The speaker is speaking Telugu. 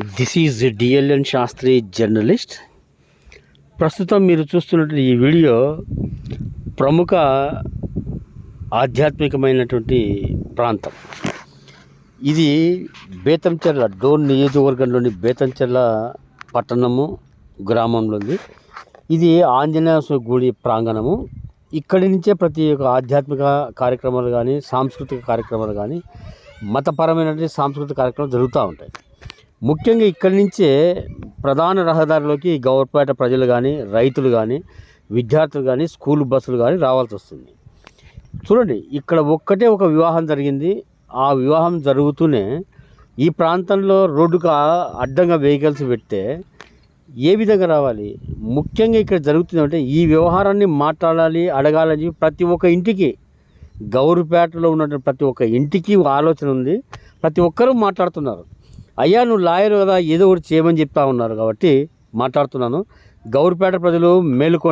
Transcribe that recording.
This is DLN Shastri journalist. ప్రస్తుతం మీరు చూస్తున్నటువంటి ఈ వీడియో ప్రముఖ ఆధ్యాత్మికమైనటువంటి ప్రాంతం. ఇది బేతంచెర్ల డోన్ నియోజకవర్గంలోని బేతంచెర్ల పట్టణము గ్రామంలో ఉంది ఇది ఆంజనేయ స్వామి గుడి ప్రాంగణము. ఇక్కడి నుంచే ప్రతి ఒక్క ఆధ్యాత్మిక కార్యక్రమాలు కానీ సాంస్కృతిక కార్యక్రమాలు కానీ మతపరమైనటువంటి సాంస్కృతిక కార్యక్రమాలు జరుగుతూ ఉంటాయి. ముఖ్యంగా ఇక్కడి నుంచే ప్రధాన రహదారిలోకి గౌరపేట ప్రజలు కానీ రైతులు కానీ విద్యార్థులు కానీ స్కూల్ బస్సులు కానీ రావాల్సి వస్తుంది. చూడండి ఇక్కడ ఒక్కటే ఒక వివాహం జరిగింది. ఆ వివాహం జరుగుతూనే ఈ ప్రాంతంలో రోడ్డుకు అడ్డంగా వెహికల్స్ పెడితే ఏ విధంగా రావాలి? ముఖ్యంగా ఇక్కడ జరుగుతుందంటే ఈ వ్యవహారాన్ని మాట్లాడాలి అడగాలని చెప్పి ప్రతి ఒక్క ఇంటికి గౌరుపేటలో ఉన్నటువంటి ప్రతి ఒక్క ఇంటికి ఆలోచన ఉంది. ప్రతి ఒక్కరూ మాట్లాడుతున్నారు. అయ్యా నువ్వు లాయర్ కదా ఏదో ఒకటి చేయమని చెప్తా ఉన్నారు కాబట్టి మాట్లాడుతున్నాను. గౌరుపేట ప్రజలు మేలుకో